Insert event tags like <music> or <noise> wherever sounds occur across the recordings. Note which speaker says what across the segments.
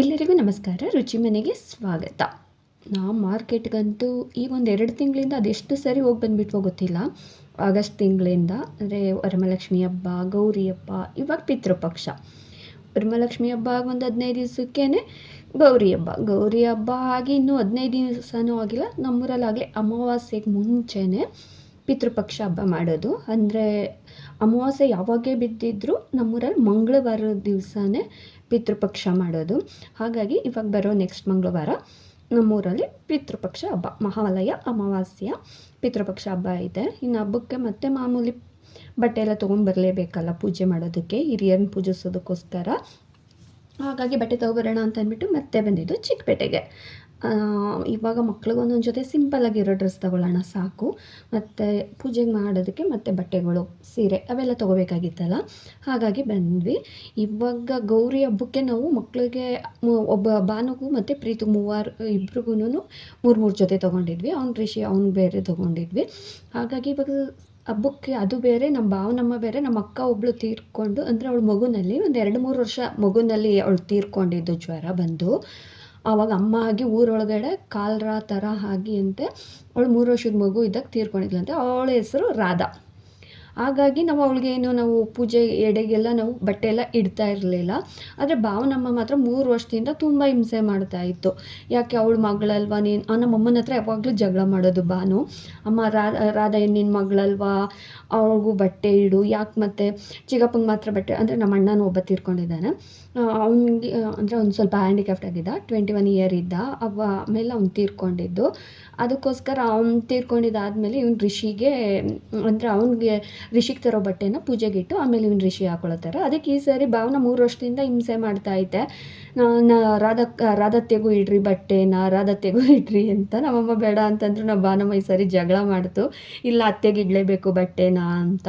Speaker 1: ಎಲ್ಲರಿಗೂ ನಮಸ್ಕಾರ, ರುಚಿ ಮನೆಗೆ ಸ್ವಾಗತ. ನಾ ಮಾರ್ಕೆಟ್ಗಂತೂ ಈ ಒಂದು ಎರಡು ತಿಂಗಳಿಂದ ಅದೆಷ್ಟು ಸರಿ ಹೋಗಿ ಬಂದುಬಿಟ್ವೋ ಗೊತ್ತಿಲ್ಲ. ಆಗಸ್ಟ್ ತಿಂಗಳಿಂದ, ಅಂದರೆ ವರಮಹಾಲಕ್ಷ್ಮಿ ಹಬ್ಬ, ಗೌರಿ ಹಬ್ಬ, ಇವಾಗ ಪಿತೃಪಕ್ಷ. ವರಮಹಾಲಕ್ಷ್ಮಿ ಹಬ್ಬ ಆಗ ಒಂದು ಹದಿನೈದು ದಿವಸಕ್ಕೇ ಗೌರಿ ಹಬ್ಬ. ಗೌರಿ ಹಬ್ಬ ಆಗಿ ಇನ್ನೂ ಹದಿನೈದು ದಿವಸನೂ ಆಗಿಲ್ಲ. ನಮ್ಮೂರಲ್ಲಾಗಲೇ ಅಮಾವಾಸ್ಯೆಗೆ ಮುಂಚೆನೇ ಪಿತೃಪಕ್ಷ ಹಬ್ಬ ಮಾಡೋದು. ಅಂದರೆ ಅಮಾವಾಸ್ಯೆ ಯಾವಾಗೇ ಬಿದ್ದಿದ್ದರೂ ನಮ್ಮೂರಲ್ಲಿ ಮಂಗಳವಾರದ ದಿವಸನೇ ಪಿತೃಪಕ್ಷ ಮಾಡೋದು. ಹಾಗಾಗಿ ಇವಾಗ ಬರೋ ನೆಕ್ಸ್ಟ್ ಮಂಗಳವಾರ ನಮ್ಮೂರಲ್ಲಿ ಪಿತೃಪಕ್ಷ ಹಬ್ಬ. ಮಹಾಲಯ ಅಮಾವಾಸ್ಯ ಪಿತೃಪಕ್ಷ ಹಬ್ಬ ಇದೆ. ಇನ್ನು ಹಬ್ಬಕ್ಕೆ ಮತ್ತೆ ಮಾಮೂಲಿ ಬಟ್ಟೆ ಎಲ್ಲ ತೊಗೊಂಡ್ಬರಲೇಬೇಕಲ್ಲ ಪೂಜೆ ಮಾಡೋದಕ್ಕೆ, ಹಿರಿಯರನ್ನ ಪೂಜಿಸೋದಕ್ಕೋಸ್ಕರ. ಹಾಗಾಗಿ ಬಟ್ಟೆ ತೊಗೊಬರೋಣ ಅಂತ ಅಂದ್ಬಿಟ್ಟು ಮತ್ತೆ ಬಂದಿದ್ದು ಚಿಕ್ಕಪೇಟೆಗೆ. ಇವಾಗ ಮಕ್ಳಿಗೊಂದೊಂದು ಜೊತೆ ಸಿಂಪಲ್ಲಾಗಿರೋ ಡ್ರೆಸ್ ತೊಗೊಳ್ಳೋಣ, ಸಾಕು. ಮತ್ತು ಪೂಜೆಗೆ ಮಾಡೋದಕ್ಕೆ ಮತ್ತು ಬಟ್ಟೆಗಳು, ಸೀರೆ ಅವೆಲ್ಲ ತೊಗೋಬೇಕಾಗಿತ್ತಲ್ಲ? ಹಾಗಾಗಿ ಬಂದ್ವಿ. ಇವಾಗ ಗೌರಿ ಹಬ್ಬಕ್ಕೆ ನಾವು ಮಕ್ಕಳಿಗೆ ಒಬ್ಬ ಬಾನುಗೂ ಮತ್ತು ಪ್ರೀತು ಮೂವರು ಇಬ್ರಿಗೂ ಮೂರು ಮೂರು ಜೊತೆ ತೊಗೊಂಡಿದ್ವಿ. ಅವ್ನ ರಿಷಿ, ಅವ್ನು ಬೇರೆ ತೊಗೊಂಡಿದ್ವಿ. ಹಾಗಾಗಿ ಇವಾಗ ಹಬ್ಬಕ್ಕೆ ಅದು ಬೇರೆ ನಮ್ಮ ಭಾವನಮ್ಮ ಬೇರೆ ನಮ್ಮ ಅಕ್ಕ ಒಬ್ಬಳು ತೀರ್ಕೊಂಡು, ಅಂದರೆ ಅವಳು ಮಗುನಲ್ಲಿ ಒಂದು ಎರಡು ಮೂರು ವರ್ಷ ಮಗುನಲ್ಲಿ ಅವಳು ತೀರ್ಕೊಂಡಿದ್ದು ಜ್ವರ ಬಂದು. ಆವಾಗ ಅಮ್ಮ ಆಗಿ ಊರೊಳಗಡೆ ಕಾಲ್ರ ಥರ ಆಗಿ ಅಂತೆ. ಅವಳು ಮೂರು ವರ್ಷದ ಮಗು ಇದ್ದಾಗ ತೀರ್ಕೊಂಡಿದ್ಲಂತೆ ಅವಳ ಹೆಸರು ರಾಧಾ. ಹಾಗಾಗಿ ನಾವು ಅವಳಿಗೆ ಏನು ನಾವು ಪೂಜೆ ಎಡೆಗೆಲ್ಲ ನಾವು ಬಟ್ಟೆ ಎಲ್ಲ ಇಡ್ತಾ ಇರಲಿಲ್ಲ. ಆದರೆ ಭಾವನಮ್ಮ ಮಾತ್ರ ಮೂರು ವರ್ಷದಿಂದ ತುಂಬ ಹಿಂಸೆ ಮಾಡ್ತಾ ಇತ್ತು. ಯಾಕೆ ಅವಳು ಮಗಳಲ್ವಾ ನೀನು ಆ, ನಮ್ಮ ಅಮ್ಮನ ಹತ್ರ ಯಾವಾಗಲೂ ಜಗಳ ಮಾಡೋದು ಬಾನು ಅಮ್ಮ ರಾಧಾ ನಿನ್ನ ಮಗಳಲ್ವಾ? ಅವ್ರಿಗೂ ಬಟ್ಟೆ ಇಡು ಯಾಕೆ ಮತ್ತೆ? ಚಿಕ್ಕಪ್ಪಂಗೆ ಮಾತ್ರ ಬಟ್ಟೆ ಅಂದರೆ ನಮ್ಮ ಅಣ್ಣನೂ ಒಬ್ಬ ತೀರ್ಕೊಂಡಿದ್ದಾನೆ. ಅವನಿಗೆ ಅಂದರೆ ಒಂದು ಸ್ವಲ್ಪ ಹ್ಯಾಂಡಿಕ್ಯಾಫ್ಟ್ ಆಗಿದ್ದ ಟ್ವೆಂಟಿ ಒನ್ ಇಯರ್ ಇದ್ದ. ಅವ ಆಮೇಲೆ ಅವ್ನು ತೀರ್ಕೊಂಡಿದ್ದು. ಅದಕ್ಕೋಸ್ಕರ ಅವ್ನು ತೀರ್ಕೊಂಡಿದ್ದಾದಮೇಲೆ ಇವ್ನು ರಿಷಿಗೆ, ಅಂದರೆ ಅವನಿಗೆ ರಿಷಿಗೆ ತರೋ ಬಟ್ಟೆನ ಪೂಜೆಗಿಟ್ಟು ಆಮೇಲೆ ಇವ್ನು ರಿಷಿ ಹಾಕೊಳತ್ತಾರೆ. ಅದಕ್ಕೆ ಈ ಸರಿ ಭಾವನ ಮೂರು ವರ್ಷದಿಂದ ಹಿಂಸೆ ಮಾಡ್ತಾ ಐತೆ. ನಾ ರಾಧ, ರಾಧತ್ತೆಗೂ ಇಡ್ರಿ ಬಟ್ಟೆನ, ರಾಧತ್ತೆಗೂ ಇಡ್ರಿ ಅಂತ. ನಮ್ಮಮ್ಮ ಬೇಡ ಅಂತಂದ್ರು ನಮ್ಮ ಭಾನಮ್ಮ ಈ ಸರಿ ಜಗಳ ಮಾಡ್ತು. ಇಲ್ಲ, ಅತ್ತೆಗೆ ಇಡಲೇಬೇಕು ಬಟ್ಟೆನ ಅಂತ.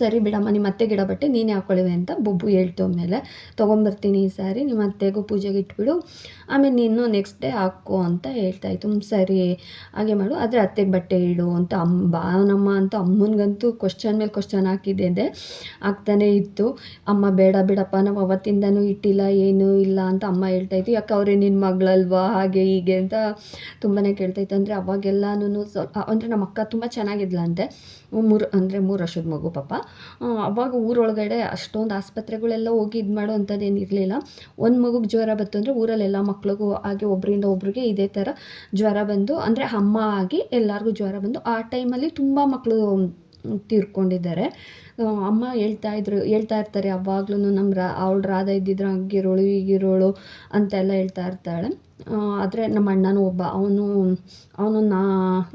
Speaker 1: ಸರಿ ಬಿಡಮ್ಮ, ನಿಮ್ಮ ಅತ್ತೆ ಗಿಡ ಬಟ್ಟೆ ನೀನೇ ಹಾಕ್ಕೊಳ್ಳಿವೆ ಅಂತ ಬೊಬ್ಬು ಹೇಳ್ತು ಆಮೇಲೆ. ತೊಗೊಂಬರ್ತೀನಿ ಈ ಸಾರಿ, ನಿಮ್ಮ ಅತ್ತೆಗೂ ಪೂಜೆಗೆ ಇಟ್ಬಿಡು. ಆಮೇಲೆ ನೀನು ನೆಕ್ಸ್ಟ್ ಡೇ ಹಾಕೋ ಅಂತ ಹೇಳ್ತಾ ಇತ್ತು. ಹ್ಞೂ ಸರಿ, ಹಾಗೆ ಮಾಡು. ಆದರೆ ಅತ್ತೆಗೆ ಬಟ್ಟೆ ಇಡು ಅಂತ ಅಮ್ಮ ಭಾವನಮ್ಮ ಅಂತ ಅಮ್ಮನಿಗಂತೂ ಕ್ವಶನ್ ಮೇಲೆ ಕ್ವಶನ್ ಹಾಕಿದ್ದೆ ಆಗ್ತಾನೇ ಇತ್ತು. ಅಮ್ಮ, ಬೇಡ ಬಿಡಪ್ಪ, ನಾವು ಅವತ್ತಿಂದನೂ ಇಟ್ಟಿಲ್ಲ, ಏನೂ ಇಲ್ಲ ಅಂತ ಅಮ್ಮ ಹೇಳ್ತಾ ಇತ್ತು. ಯಾಕೆ ಅವರೇ ನಿನ್ನ ಮಗಳಲ್ವಾ, ಹಾಗೆ, ಹೀಗೆ ಅಂತ ತುಂಬಾ ಕೇಳ್ತಾ ಇತ್ತು. ಅಂದರೆ ಅವಾಗೆಲ್ಲನೂ ಸ್ವಲ್ಪ ಅಂದರೆ ನಮ್ಮ ಅಕ್ಕ ತುಂಬ ಚೆನ್ನಾಗಿದ್ಲಂತೆ ಮೂರು, ಅಂದರೆ ಮೂರು ವರ್ಷದ ಮಗು ಪಾಪ. ಆ, ಅವಾಗ ಊರೊಳಗಡೆ ಅಷ್ಟೊಂದು ಆಸ್ಪತ್ರೆಗಳೆಲ್ಲ ಹೋಗಿ ಇದು ಮಾಡೋ ಒಂದು ಮಗುಗೆ ಜ್ವರ ಬಂತು ಅಂದರೆ ಊರಲ್ಲೆಲ್ಲ ಮಕ್ಳಿಗೂ ಹಾಗೆ ಒಬ್ಬರಿಂದ ಒಬ್ರಿಗೆ ಇದೇ ಥರ ಜ್ವರ ಬಂದು ಅಂದರೆ ಅಮ್ಮ ಆಗಿ ಎಲ್ಲರಿಗೂ ಜ್ವರ ಬಂದು ಆ ಟೈಮಲ್ಲಿ ತುಂಬ ಮಕ್ಕಳು ತೀರ್ಕೊಂಡಿದ್ದಾರೆ. ಅಮ್ಮ ಹೇಳ್ತಾ ಇದ್ರು, ಹೇಳ್ತಾ ಇರ್ತಾರೆ ಯಾವಾಗ್ಲೂ ನಮ್ಮ ರಾ, ಅವಳು ರಾಧ ಇದ್ದಿದ್ರೆ ಹಂಗಿರೋಳು, ಹೀಗಿರೋಳು ಅಂತೆಲ್ಲ ಹೇಳ್ತಾ ಇರ್ತಾಳೆ. ಆದರೆ ನಮ್ಮ ಅಣ್ಣನೂ ಒಬ್ಬ, ಅವನು ಅವನು ನಾ,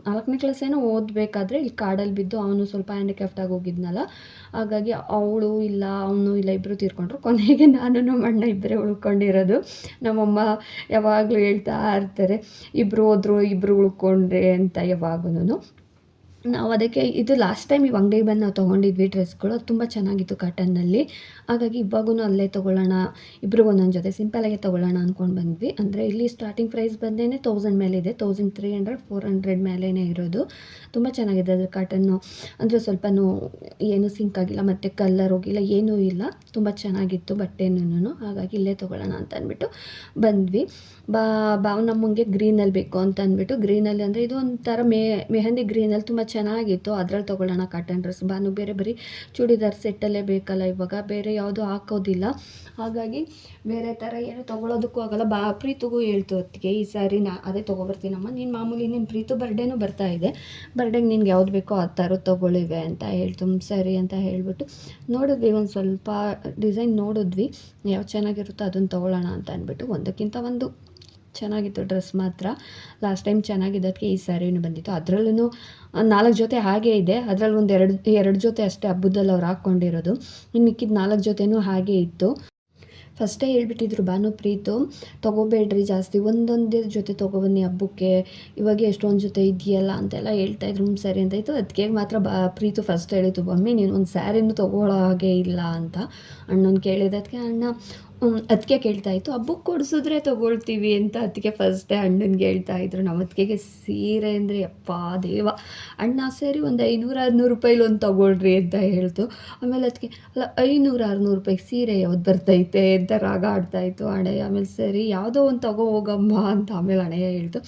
Speaker 1: ನಾಲ್ಕನೇ ಕ್ಲಾಸೇನೋ ಓದಬೇಕಾದ್ರೆ ಇಲ್ಲಿ ಕಾಡಲ್ಲಿ ಬಿದ್ದು ಅವನು ಸ್ವಲ್ಪ ಹ್ಯಾಂಡಿಕ್ಯಾಫ್ಟ್ ಆಗಿ ಹೋಗಿದ್ನಲ್ಲ. ಹಾಗಾಗಿ ಅವಳು ಇಲ್ಲ, ಅವನು ಇಲ್ಲ ಇಬ್ಬರು ತೀರ್ಕೊಂಡ್ರು. ಕೊನೆಗೆ ನಾನು ನಮ್ಮ ಅಣ್ಣ ಇಬ್ಬರೇ ಉಳ್ಕೊಂಡಿರೋದು. ನಮ್ಮಮ್ಮ ಯಾವಾಗಲೂ ಹೇಳ್ತಾ ಇರ್ತಾರೆ ಇಬ್ಬರು ಹೋದ್ರು ಇಬ್ಬರು ಉಳ್ಕೊಂಡ್ರೆ ಅಂತ ಯಾವಾಗೂ ನಾವು ಅದಕ್ಕೆ ಇದು ಲಾಸ್ಟ್ ಟೈಮ್ ಈ ಅಂಗಡಿಗೆ ಬಂದು ನಾವು ತೊಗೊಂಡಿದ್ವಿ ಡ್ರೆಸ್ಗಳು ತುಂಬ ಚೆನ್ನಾಗಿತ್ತು ಕಾಟನ್ನಲ್ಲಿ ಹಾಗಾಗಿ ಇವಾಗೂ ಅಲ್ಲೇ ತೊಗೊಳ್ಳೋಣ ಇಬ್ರಿಗೂ ಒಂದೊಂದು ಜೊತೆ ಸಿಂಪಲಾಗೆ ತೊಗೊಳ್ಳೋಣ ಅಂದ್ಕೊಂಡು ಬಂದ್ವಿ. ಅಂದರೆ ಇಲ್ಲಿ ಸ್ಟಾರ್ಟಿಂಗ್ ಪ್ರೈಸ್ ಬಂದೇ ತೌಸಂಡ್ ಮೇಲೆ ಇದೆ thousand three hundred four hundred ಮೇಲೇ ಇರೋದು. ತುಂಬ ಚೆನ್ನಾಗಿದೆ ಅದು ಕಾಟನ್ನು ಅಂದರೆ ಸ್ವಲ್ಪನೂ ಏನು ಸಿಂಕ್ ಆಗಿಲ್ಲ, ಮತ್ತು ಕಲ್ಲರ್ ಹೋಗಿಲ್ಲ, ಏನೂ ಇಲ್ಲ. ತುಂಬ ಚೆನ್ನಾಗಿತ್ತು ಬಟ್ಟೆನೂ ಹಾಗಾಗಿ ಇಲ್ಲೇ ತೊಗೊಳ್ಳೋಣ ಅಂತ ಅಂದ್ಬಿಟ್ಟು ಬಂದ್ವಿ. ಬಾ ಭಾವನಮ್ಮಂಗೆ ಗ್ರೀನಲ್ಲಿ ಬೇಕು ಅಂತ ಅಂದ್ಬಿಟ್ಟು ಗ್ರೀನಲ್ಲಿ ಅಂದರೆ ಇದು ಒಂಥರ ಮೆಹಂದಿ ಗ್ರೀನಲ್ಲಿ ತುಂಬ ಚೆನ್ನಾಗಿತ್ತು. ಅದ್ರಲ್ಲಿ ತೊಗೊಳ್ಳೋಣ ಕಾಟನ್ ಡ್ರೆಸ್ ಬಾನು ಬೇರೆ ಬರೀ ಚೂಡಿದಾರ್ ಸೆಟ್ಟಲ್ಲೇ ಬೇಕಲ್ಲ ಇವಾಗ. ಬೇರೆ ಯಾವುದು ಹಾಕೋದಿಲ್ಲ. ಹಾಗಾಗಿ ಬೇರೆ ಥರ ಏನು ತೊಗೊಳೋದಕ್ಕೂ ಆಗಲ್ಲ. ಬಾ, ಪ್ರೀತಿಗೂ ಹೇಳ್ತು ಹೊತ್ತಿಗೆ, ಈ ಸಾರಿ ನಾ ಅದೇ ತೊಗೊಬರ್ತೀನಮ್ಮ. ನೀನು ಮಾಮೂಲಿ ನಿನ್ನ ಪ್ರೀತು ಬರ್ಡೇನೂ ಬರ್ತಾ ಇದೆ. ಬರ್ಡೇಗೆ ನಿನ್ಗೆ ಯಾವ್ದು ಬೇಕೋ ಆ ಥರ ತೊಗೊಳ್ಳಿವೆ ಅಂತ ಹೇಳ್ತು. ಸರಿ ಅಂತ ಹೇಳಿಬಿಟ್ಟು ನೋಡಿದ್ವಿ. ಒಂದು ಸ್ವಲ್ಪ ಡಿಸೈನ್ ನೋಡಿದ್ವಿ. ಯಾವ್ದು ಚೆನ್ನಾಗಿರುತ್ತೋ ಅದನ್ನು ತೊಗೊಳ್ಳೋಣ ಅಂತ ಅಂದ್ಬಿಟ್ಟು ಒಂದಕ್ಕಿಂತ ಒಂದು ಚೆನ್ನಾಗಿತ್ತು ಡ್ರೆಸ್ ಮಾತ್ರ. ಲಾಸ್ಟ್ ಟೈಮ್ ಚೆನ್ನಾಗಿದ್ದಕ್ಕೆ ಈ ಸ್ಯಾರಿನೂ ಬಂದಿತ್ತು. ಅದರಲ್ಲೂ ನಾಲ್ಕು ಜೊತೆ ಹಾಗೆ ಇದೆ. ಅದರಲ್ಲಿ ಒಂದು ಎರಡು ಎರಡು ಜೊತೆ ಅಷ್ಟೇ ಹಬ್ಬದಲ್ಲಿ ಅವ್ರು ಹಾಕ್ಕೊಂಡಿರೋದು. ಇನ್ನು ಮಿಕ್ಕಿದ ನಾಲ್ಕು ಜೊತೆನೂ ಹಾಗೆ ಇತ್ತು. ಫಸ್ಟೇ ಹೇಳ್ಬಿಟ್ಟಿದ್ರು ಭಾನು, ಪ್ರೀತು, ತೊಗೋಬೇಡ್ರಿ ಜಾಸ್ತಿ. ಒಂದೊಂದೇ ಜೊತೆ ತೊಗೊಬನ್ನಿ ಹಬ್ಬಕ್ಕೆ. ಇವಾಗ ಎಷ್ಟೊಂದು ಜೊತೆ ಇದೆಯಲ್ಲ? ಅಂತೆಲ್ಲ ಹೇಳ್ತಾ ಇದ್ರು. ಹ್ಞೂ ಸರಿ, ಅಂತ ಇತ್ತು. ಅದಕ್ಕೆ ಮಾತ್ರ ಬಾ, ಪ್ರೀತು ಫಸ್ಟ್ ಹೇಳಿತು ಮಮ್ಮಿ ನೀನು ಒಂದು ಸ್ಯಾರಿನೂ ತೊಗೊಳ್ಳೋ ಹಾಗೆ ಇಲ್ಲ ಅಂತ ಅಣ್ಣನ ಕೇಳಿದ್ದಕ್ಕೆ ಅಣ್ಣ ಅದಕ್ಕೆ ಕೇಳ್ತಾ ಇತ್ತು ಹಬ್ಬಕ್ಕೆ ಕೊಡಿಸಿದ್ರೆ ತೊಗೊಳ್ತೀವಿ ಅಂತ ಅದಕ್ಕೆ ಫಸ್ಟೇ ಅಣ್ಣನಿಗೆ ಹೇಳ್ತಾ ಇದ್ರು. ನಮ್ಮ ಅತ್ತಿಗೆಗೆ ಸೀರೆ ಅಂದರೆ ಯಪ್ಪ ದೇವ. ಅಣ್ಣ, ಸೇರಿ ಒಂದು ಐನೂರು ಆರುನೂರು ರೂಪಾಯಿಲಿ ಒಂದು ತೊಗೊಳ್ರಿ ಅಂತ ಹೇಳ್ತು. ಆಮೇಲೆ ಅದಕ್ಕೆ ಅಲ್ಲ, ಐನೂರು ಆರುನೂರು ರೂಪಾಯಿಗೆ ಸೀರೆ ಯಾವ್ದು ಬರ್ತೈತೆ ಅಂತ ರಾಗ ಆಡ್ತಾಯಿತ್ತು ಅಣೆಯ ಆಮೇಲೆ ಸರಿ, ಯಾವುದೋ ಒಂದು ತಗೋ ಹೋಗಮ್ಮ ಅಂತ ಆಮೇಲೆ ಅಣ್ಣಯ್ಯ ಹೇಳ್ತು.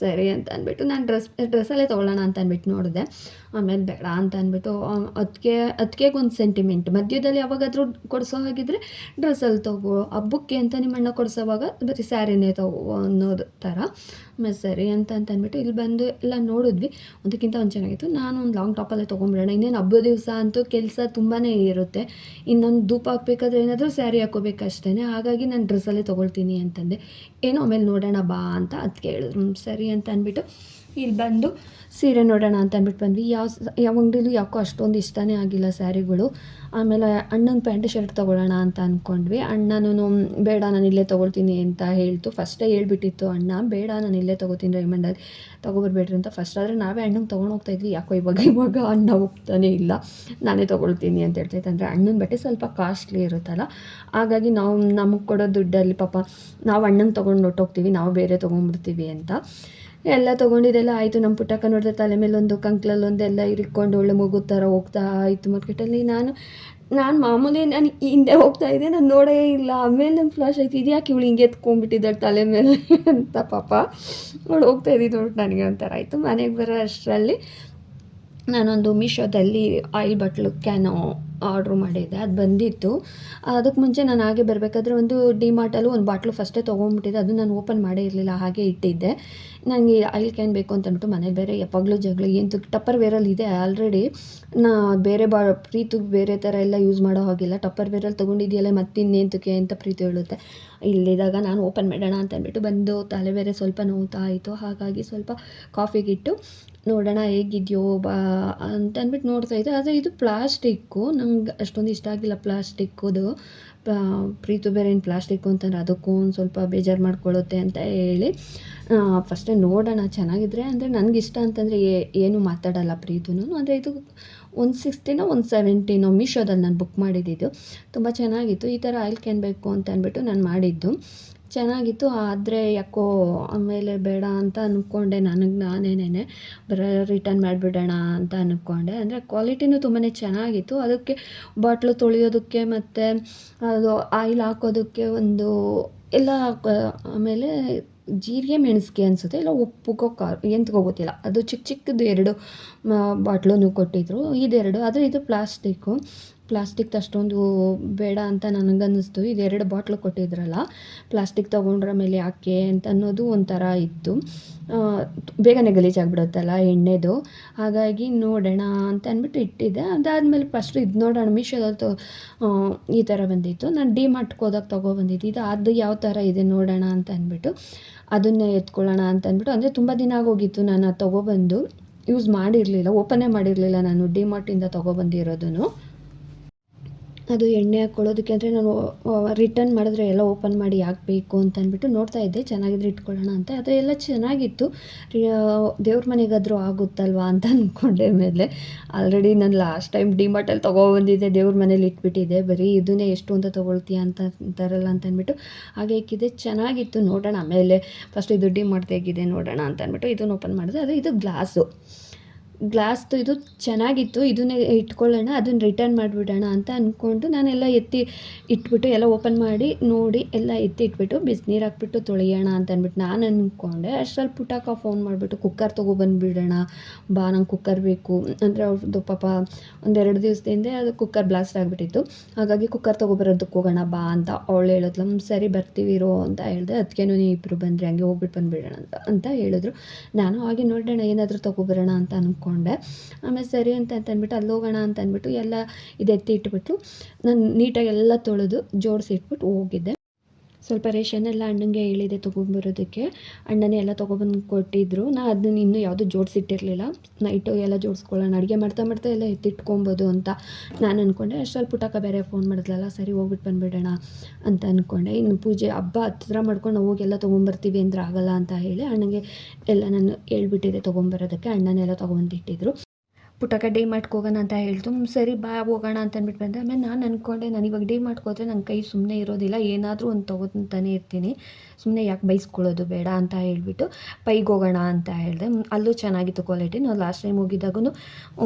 Speaker 1: ಸರಿ ಅಂತ ಅಂದ್ಬಿಟ್ಟು ನಾನು ಡ್ರೆಸ್ ಡ್ರೆಸ್ಸಲ್ಲೇ ತೊಗೊಳ್ಳೋಣ ಅಂತ ಅಂದ್ಬಿಟ್ಟು ನೋಡಿದೆ. ಆಮೇಲೆ ಬೇಡ ಅಂತ ಅಂದ್ಬಿಟ್ಟು ಅದಕ್ಕೆ ಅದಕ್ಕೆ ಒಂದು ಸೆಂಟಿಮೆಂಟ್ ಮಧ್ಯದಲ್ಲಿ ಯಾವಾಗಾದರೂ ಕೊಡಿಸೋ ಹಾಗಿದ್ರೆ ಡ್ರೆಸ್ಸಲ್ಲಿ ತಗೋ, ಹಬ್ಬಕ್ಕೆ ಅಂತ ನಿಮ್ಮ ಅಣ್ಣ ಕೊಡಿಸೋವಾಗ ಬರೀ ಸ್ಯಾರಿನೇ ತಗೋ ಅನ್ನೋದು ಥರ ಆಮೇಲೆ ಸರಿ ಅಂತ ಅಂತ ಅಂದ್ಬಿಟ್ಟು ಇಲ್ಲಿ ಬಂದು ಎಲ್ಲ ನೋಡಿದ್ವಿ. ಅದಕ್ಕಿಂತ ಒಂದು ಚೆನ್ನಾಗಿತ್ತು. ನಾನು ಒಂದು ಲಾಂಗ್ ಟಾಪಲ್ಲೇ ತೊಗೊಂಬಿಡೋಣ ಇನ್ನೇನು ಹಬ್ಬ ದಿವಸ ಅಂತೂ ಕೆಲಸ ತುಂಬಾ ಇರುತ್ತೆ. ಇನ್ನೊಂದು ಧೂಪ ಹಾಕ್ಬೇಕಾದ್ರೆ ಏನಾದರೂ ಸ್ಯಾರಿ ಹಾಕೋಬೇಕಷ್ಟೇ ಹಾಗಾಗಿ ನಾನು ಡ್ರೆಸ್ಸಲ್ಲೇ ತೊಗೊಳ್ತೀನಿ ಅಂತಂದೆ. ಏನೋ ಆಮೇಲೆ ನೋಡೋಣ ಬಾ ಅಂತ ಅದಕ್ಕೆ ಹೇಳಿದ್ರು. ಸರಿ ಅಂತ ಅಂದ್ಬಿಟ್ಟು ಇಲ್ಲಿ ಬಂದು ಸೀರೆ ನೋಡೋಣ ಅಂತ ಅಂದ್ಬಿಟ್ಟು ಬಂದ್ವಿ. ಯಾವ ಯಾವ ಅಂಗಡಿಲೂ ಯಾಕೋ ಅಷ್ಟೊಂದು ಇಷ್ಟನೇ ಆಗಿಲ್ಲ ಸ್ಯಾರಿಗಳು. ಆಮೇಲೆ ಅಣ್ಣನ ಪ್ಯಾಂಟ್ ಶರ್ಟ್ ತೊಗೊಳ್ಳೋಣ ಅಂತ ಅಂದ್ಕೊಂಡ್ವಿ. ಅಣ್ಣನೂ ಬೇಡ, ನಾನು ಇಲ್ಲೇ ತೊಗೊಳ್ತೀನಿ ಅಂತ ಹೇಳ್ತು. ಫಸ್ಟೇ ಹೇಳ್ಬಿಟ್ಟಿತ್ತು ಅಣ್ಣ, ಬೇಡ, ನಾನು ಇಲ್ಲೇ ತೊಗೋತೀನಿ ರೈಮಂಡಲ್ಲಿ ತೊಗೊಬರ್ಬೇಡ್ರಿ ಅಂತ. ಫಸ್ಟ್ ಆದರೆ ನಾವೇ ಅಣ್ಣಂಗೆ ತೊಗೊಂಡು ಹೋಗ್ತಾ ಇದ್ವಿ. ಯಾಕೋ ಇವಾಗ ಇವಾಗ ಅಣ್ಣ ಹೋಗ್ತಾನೆ ಇಲ್ಲ. ನಾನೇ ತೊಗೊಳ್ತೀನಿ ಅಂತ ಹೇಳ್ತೈತೆ ಅಂದರೆ ಅಣ್ಣನ ಬಟ್ಟೆ ಸ್ವಲ್ಪ ಕಾಸ್ಟ್ಲಿ ಇರುತ್ತಲ್ಲ. ಹಾಗಾಗಿ ನಾವು ನಮಗೆ ಕೊಡೋ ದುಡ್ಡಲ್ಲಿ ಪಾಪ ನಾವು ಅಣ್ಣಂಗೆ ತೊಗೊಂಡು ಹೊಟ್ಟೋಗ್ತೀವಿ ನಾವು ಬೇರೆ ತೊಗೊಂಡ್ಬಿಡ್ತೀವಿ ಅಂತ. ಎಲ್ಲ ತೊಗೊಂಡಿದ್ದೆಲ್ಲ ಆಯಿತು. ನಮ್ಮ ಪುಟ್ಟಕ್ಕ ನೋಡಿದ್ರೆ ತಲೆ ಮೇಲೆ ಒಂದು ಕಂಕ್ಲಲ್ಲಿ ಒಂದೆಲ್ಲ ಇರಿಕೊಂಡು ಒಳ್ಳೆ ಮಗು ಥರ ಹೋಗ್ತಾ ಇತ್ತು ಮಾರ್ಕೆಟಲ್ಲಿ. ನಾನು ನಾನು ಮಾಮೂಲಿ ನಾನು ಹಿಂದೆ ಹೋಗ್ತಾ ಇದ್ದೆ, ನಾನು ನೋಡೇ ಇಲ್ಲ. ಆಮೇಲೆ ನಮ್ಮ ಫ್ಲಾಶ್ ಆಯ್ತು. ಇದ್ಯಾಕೆ ಇವಳು ಹಿಂಗೆ ಎತ್ಕೊಂಡ್ಬಿಟ್ಟಿದ್ದಾಳೆ ತಲೆ ಮೇಲೆ ಅಂತ ಪಾಪ. ಅವಳು ಹೋಗ್ತಾ ಇದ್ದಿದ್ದು ನೋಡಿ ನನಗೆ ಒಂಥರ ಆಯಿತು. ಮನೆಗೆ ಬರೋ ಅಷ್ಟರಲ್ಲಿ ನಾನೊಂದು ಮೀಶೋದಲ್ಲಿ ಆಯಿಲ್ ಬಾಟ್ಲು ಕ್ಯಾನು ಆರ್ಡ್ರ್ ಮಾಡಿದ್ದೆ, ಅದು ಬಂದಿತ್ತು. ಅದಕ್ಕೆ ಮುಂಚೆ ನಾನು ಹಾಗೆ ಬರಬೇಕಾದ್ರೆ ಒಂದು ಡಿಮಾರ್ಟಲ್ಲೂ ಒಂದು ಬಾಟ್ಲು ಫಸ್ಟೇ ತೊಗೊಂಡ್ಬಿಟ್ಟಿದ್ದೆ ಅದು ನಾನು ಓಪನ್ ಮಾಡೇ ಇರಲಿಲ್ಲ, ಹಾಗೆ ಇಟ್ಟಿದ್ದೆ. ನನಗೆ ಆಯಿಲ್ ಕ್ಯಾನ್ ಬೇಕು ಅಂತ ಅಂದ್ಬಿಟ್ಟು ಮನೇಲಿ ಬೇರೆ ಯಾವಾಗಲೂ ಜಗಳ, ಏನು ಟಪ್ಪರ್ ವೇರಲ್ಲಿ ಇದೆ ಆಲ್ರೆಡಿ. ನಾ ಬೇರೆ ಬಾ ಪ್ರೀತಿಗೆ ಬೇರೆ ಥರ ಎಲ್ಲ ಯೂಸ್ ಮಾಡೋ ಹಾಗಿಲ್ಲ ಟಪ್ಪರ್ ವೇರಲ್ಲಿ ತೊಗೊಂಡಿದೆಯಲ್ಲ ಮತ್ತಿನ್ನೇಂತಕ್ಕೆ ಅಂತ ಪ್ರೀತಿ ಹೇಳುತ್ತೆ. ಇಲ್ಲಿದ್ದಾಗ ನಾನು ಓಪನ್ ಮಾಡೋಣ ಅಂತ ಅಂದ್ಬಿಟ್ಟು ಬಂದು, ತಲೆ ಬೇರೆ ಸ್ವಲ್ಪ ನೋವುತ್ತಾ ಆಯಿತು ಹಾಗಾಗಿ ಸ್ವಲ್ಪ ಕಾಫಿಗಿಟ್ಟು ನೋಡೋಣ ಹೇಗಿದೆಯೋ ಬಾ ಅಂತ ಅಂದ್ಬಿಟ್ಟು ನೋಡ್ತಾ ಇದ್ದೆ. ಆದರೆ ಇದು ಪ್ಲಾಸ್ಟಿಕ್ಕು. ನಂಗೆ ಅಷ್ಟೊಂದು ಇಷ್ಟ ಆಗಿಲ್ಲ ಪ್ಲಾಸ್ಟಿಕ್ಕುದು ಪ್ರೀತು ಬೇರೆ ಏನು ಪ್ಲಾಸ್ಟಿಕ್ಕು ಅಂತಂದ್ರೆ ಅದಕ್ಕೂ ಒಂದು ಸ್ವಲ್ಪ ಬೇಜಾರು ಮಾಡ್ಕೊಳ್ಳುತ್ತೆ ಅಂತ ಹೇಳಿ. ಫಸ್ಟೇ ನೋಡೋಣ ಚೆನ್ನಾಗಿದ್ರೆ. ಅಂದರೆ ನನಗೆ ಇಷ್ಟ ಅಂತಂದರೆ ಏನು ಮಾತಾಡಲ್ಲ ಪ್ರೀತುನು. ಅಂದರೆ ಇದು ಒಂದು ಸಿಕ್ಸ್ಟಿನೋ ಒಂದು ಸೆವೆಂಟಿನೋ ಮೀಶೋದಲ್ಲಿ ನಾನು ಬುಕ್ ಮಾಡಿದ್ದು ತುಂಬ ಚೆನ್ನಾಗಿತ್ತು. ಈ ಥರ ಆಯಿಲ್ ಕ್ಯಾನ್ ಬೇಕು ಅಂತ ಅಂದ್ಬಿಟ್ಟು ನಾನು ಮಾಡಿದ್ದು. ಚೆನ್ನಾಗಿತ್ತು, ಆದರೆ ಯಾಕೋ ಆಮೇಲೆ ಬೇಡ ಅಂತ ಅಂದ್ಕೊಂಡೆ ನನಗೆ ನಾನೇನೇ ಬರೋ ರಿಟರ್ನ್ ಮಾಡಿಬಿಡೋಣ ಅಂತ ಅಂದ್ಕೊಂಡೆ ಅಂದರೆ ಕ್ವಾಲಿಟಿನೂ ತುಂಬಾ ಚೆನ್ನಾಗಿತ್ತು. ಅದಕ್ಕೆ ಬಾಟ್ಲು ತೊಳೆಯೋದಕ್ಕೆ ಮತ್ತು ಅದು ಆಯಿಲ್ ಹಾಕೋದಕ್ಕೆ ಒಂದು ಎಲ್ಲ, ಆಮೇಲೆ ಜೀರಿಗೆ ಮೆಣಸಿಗೆ ಅನಿಸುತ್ತೆ. ಇಲ್ಲ ಉಪ್ಪುಗೋ ಖಾರ ಎಂತಕ್ಕೋ ಗೊತ್ತಿಲ್ಲ. ಅದು ಚಿಕ್ಕ ಚಿಕ್ಕದು ಎರಡು ಬಾಟ್ಲೂ ಕೊಟ್ಟಿದ್ರು. ಇದೆರಡು. ಆದರೆ ಇದು ಪ್ಲಾಸ್ಟಿಕ್ಕು ಪ್ಲಾಸ್ಟಿಕ್ ಅಷ್ಟೊಂದು ಬೇಡ ಅಂತ ನನಗನ್ನಿಸ್ತು. ಇದೆರಡು ಬಾಟ್ಲು ಕೊಟ್ಟಿದ್ರಲ್ಲ, ಪ್ಲಾಸ್ಟಿಕ್ ತೊಗೊಂಡ್ರ ಮೇಲೆ ಯಾಕೆ ಅಂತ ಅನ್ನೋದು ಒಂಥರ ಇತ್ತು. ಬೇಗನೆ ಗಲೀಜಾಗ್ಬಿಡುತ್ತಲ್ಲ ಎಣ್ಣೆದು. ಹಾಗಾಗಿ ನೋಡೋಣ ಅಂತ ಅಂದ್ಬಿಟ್ಟು ಇಟ್ಟಿದ್ದೆ. ಅದಾದಮೇಲೆ ಫಸ್ಟ್ ಇದು ನೋಡೋಣ, ಮೀಶೋದಲ್ಲಿ ಈ ಥರ ಬಂದಿತ್ತು. ನಾನು ಡಿ ಮಾರ್ಟ್ಗೆ ಹೋದಾಗ ತೊಗೊಬಂದಿದ್ದು ಇದು ಅದು ಯಾವ ಥರ ಇದೆ ನೋಡೋಣ ಅಂತ ಅಂದ್ಬಿಟ್ಟು, ಅದನ್ನೇ ಎತ್ಕೊಳ್ಳೋಣ ಅಂತ ಅಂದ್ಬಿಟ್ಟು, ಅಂದರೆ ತುಂಬ ದಿನ ಆಗೋಗಿತ್ತು ನಾನು ಅದು ತೊಗೊಬಂದು ಯೂಸ್ ಮಾಡಿರಲಿಲ್ಲ, ಓಪನೇ ಮಾಡಿರಲಿಲ್ಲ ನಾನು ಡಿ ಮಾರ್ಟಿಂದ ತೊಗೊಬಂದಿರೋದನ್ನು ಅದು ಎಣ್ಣೆ ಹಾಕ್ಕೊಳ್ಳೋದಕ್ಕೆ ಅಂದರೆ ನಾನು ರಿಟರ್ನ್ ಮಾಡಿದ್ರೆ ಎಲ್ಲ ಓಪನ್ ಮಾಡಿ ಹಾಕಬೇಕು ಬೇಕು ಅಂತ ಅಂದ್ಬಿಟ್ಟು ನೋಡ್ತಾ ಇದ್ದೆ. ಚೆನ್ನಾಗಿದ್ರೆ ಇಟ್ಕೊಳ್ಳೋಣ ಅಂತ. ಆದರೆ ಎಲ್ಲ ಚೆನ್ನಾಗಿತ್ತು. ದೇವ್ರ ಮನೆಗಾದರೂ ಆಗುತ್ತಲ್ವಾ ಅಂತ ಅಂದ್ಕೊಂಡೆ ಮೇಲೆ. ಆಲ್ರೆಡಿ ನಾನು ಲಾಸ್ಟ್ ಟೈಮ್ ಡಿಮಾರ್ಟಲ್ಲಿ ತೊಗೊಬಂದಿದ್ದೆ. ದೇವ್ರ ಮನೇಲಿ ಇಟ್ಬಿಟ್ಟಿದ್ದೆ. ಬರೀ ಇದನ್ನೇ ಎಷ್ಟು ಅಂತ ತೊಗೊಳ್ತೀಯ ಅಂತ ಅಂತಾರಲ್ಲ ಅಂತ ಅಂದ್ಬಿಟ್ಟು. ಹಾಗೆ ಇಕ್ಕಿದೆ ಚೆನ್ನಾಗಿತ್ತು. ನೋಡೋಣ. ಆಮೇಲೆ ಫಸ್ಟ್ ಇದು ಡಿಮಾರ್ಟ್ ತೆಗಿದೆ ನೋಡೋಣ ಅಂತ ಅಂದ್ಬಿಟ್ಟು ಇದನ್ನು ಓಪನ್ ಮಾಡಿದೆ. ಆದರೆ ಇದು ಗ್ಲಾಸು ಗ್ಲಾಸ್ದು ಇದು ಚೆನ್ನಾಗಿತ್ತು, ಇದನ್ನೇ ಇಟ್ಕೊಳ್ಳೋಣ, ಅದನ್ನ ರಿಟರ್ನ್ ಮಾಡಿಬಿಡೋಣ ಅಂತ ಅಂದ್ಕೊಂಡು ನಾನೆಲ್ಲ ಎತ್ತಿ ಇಟ್ಬಿಟ್ಟು ಎಲ್ಲ ಓಪನ್ ಮಾಡಿ, ನೋಡಿ ಎಲ್ಲ ಎತ್ತಿ ಇಟ್ಬಿಟ್ಟು ಬಿಸಿನೀರು ಹಾಕ್ಬಿಟ್ಟು ತೊಳೆಯೋಣ ಅಂತ ಅಂದ್ಬಿಟ್ಟು ನಾನು ಅಂದ್ಕೊಂಡೆ ಅಷ್ಟರಲ್ಲಿ ಪುಟಾಕ ಫೋನ್ ಮಾಡಿಬಿಟ್ಟು ಕುಕ್ಕರ್ ತೊಗೊಬಂದುಬಿಡೋಣ ಬಾ ನಂಗೆ ಕುಕ್ಕರ್ ಬೇಕು. ಅಂದರೆ ಅವ್ರದ್ದು ಪಾಪ ಒಂದೆರಡು ದಿವಸದಿಂದ ಅದು ಕುಕ್ಕರ್ ಬ್ಲಾಸ್ಟ್ ಆಗಿಬಿಟ್ಟಿತ್ತು. ಹಾಗಾಗಿ ಕುಕ್ಕರ್ ತೊಗೊಬರೋದಕ್ಕೆ ಹೋಗೋಣ, ಬಾ ಅಂತ ಅವಳು ಹೇಳಿದ್ಲು. ಸರಿ, ಬರ್ತೀವಿ, ಇರೋ ಅಂತ ಹೇಳಿದೆ. ಅದಕ್ಕೆ ನೀವು ಇಬ್ಬರು ಬಂದರೆ, ಹಂಗೆ ಹೋಗ್ಬಿಟ್ಟು ಬಂದುಬಿಡೋಣ ಅಂತ ಅಂತ ಹೇಳಿದ್ರು. ನಾನು ಹಾಗೆ ನೋಡೋಣ ಏನಾದರೂ ತೊಗೊಬರೋಣ ಅಂತ ಅಂದ್ಕೊಂಡು ಅಂದ್ಕೊಂಡೆ ಆಮೇಲೆ ಸರಿ ಅಂತ ಅಂದ್ಬಿಟ್ಟು ಅಲ್ಲಿ ಹೋಗೋಣ ಅಂತ ಅಂದ್ಬಿಟ್ಟು ಎಲ್ಲ ಇದೆತ್ತಿ ಇಟ್ಬಿಟ್ಟು ನಾನು ನೀಟಾಗಿ ಎಲ್ಲ ತೊಳೆದು ಜೋಡಿಸಿ ಇಟ್ಬಿಟ್ಟು ಹೋಗಿದ್ದೆ. ಸ್ವಲ್ಪ ರೇಷನ್ ಎಲ್ಲ ಅಣ್ಣನಿಗೆ ಹೇಳಿದೆ ತೊಗೊಂಬರೋದಕ್ಕೆ ಅಣ್ಣನೇ ಎಲ್ಲ ತೊಗೊಬಂದು ಕೊಟ್ಟಿದ್ದರು ನಾ ಅದನ್ನ ಇನ್ನೂ ಯಾವುದೂ ಜೋಡಿಸಿಟ್ಟಿರಲಿಲ್ಲ. ನೈಟು ಎಲ್ಲ ಜೋಡಿಸ್ಕೊಳ್ಳೋಣ, ಅಡುಗೆ ಮಾಡ್ತಾ ಮಾಡ್ತಾ ಎಲ್ಲ ಎತ್ತಿಟ್ಕೊಬೋದು ಅಂತ ನಾನು ಅಂದ್ಕೊಂಡೆ ಅಷ್ಟರಲ್ಲಿ ಪುಟಕ ಬೇರೆ ಫೋನ್ ಮಾಡಿದ್ಲಲ್ಲ, ಸರಿ ಹೋಗ್ಬಿಟ್ಟು ಬಂದುಬಿಡೋಣ ಅಂತ ಅಂದ್ಕೊಂಡೆ ಇನ್ನು ಪೂಜೆ, ಹಬ್ಬ ಹತ್ತಿರ ಮಾಡ್ಕೊಂಡು ಹೋಗಿ ಎಲ್ಲ ತೊಗೊಂಬರ್ತೀವಿ ಅಂದ್ರೆ ಆಗಲ್ಲ ಅಂತ ಹೇಳಿ ಅಣ್ಣಂಗೆ ಎಲ್ಲ ನಾನು ಹೇಳ್ಬಿಟ್ಟಿದೆ ತೊಗೊಂಬರೋದಕ್ಕೆ ಅಣ್ಣನೆಲ್ಲ ತೊಗೊಂಬಂದಿಟ್ಟಿದ್ರು ಪುಟ್ಟಕ್ಕ ಡೇ ಮಾರ್ಟ್ಗೆ ಹೋಗೋಣ ಅಂತ ಹೇಳ್ತು. ಸರಿ, ಬಾ, ಹೋಗೋಣ ಅಂತ ಅಂದ್ಬಿಟ್ಟು ಬಂದೆ. ಆಮೇಲೆ ನಾನು ಅಂದ್ಕೊಂಡೆ ನಾನು ಇವಾಗ ಡೇ ಮಾಡ್ಕೋದ್ರೆ ನನ್ನ ಕೈ ಸುಮ್ಮನೆ ಇರೋದಿಲ್ಲ. ಏನಾದರೂ ಒಂದು ತೊಗೊತಾನೆ ಇರ್ತೀನಿ. ಸುಮ್ಮನೆ ಯಾಕೆ ಬೈಸ್ಕೊಳ್ಳೋದು ಬೇಡ ಅಂತ ಹೇಳ್ಬಿಟ್ಟು ಪೈಗೆ ಹೋಗೋಣ ಅಂತ ಹೇಳಿದೆ. ಅಲ್ಲೂ ಚೆನ್ನಾಗಿತ್ತು ಕ್ವಾಲಿಟಿ ನಾವು ಲಾಸ್ಟ್ ಟೈಮ್ ಹೋಗಿದ್ದಾಗೂ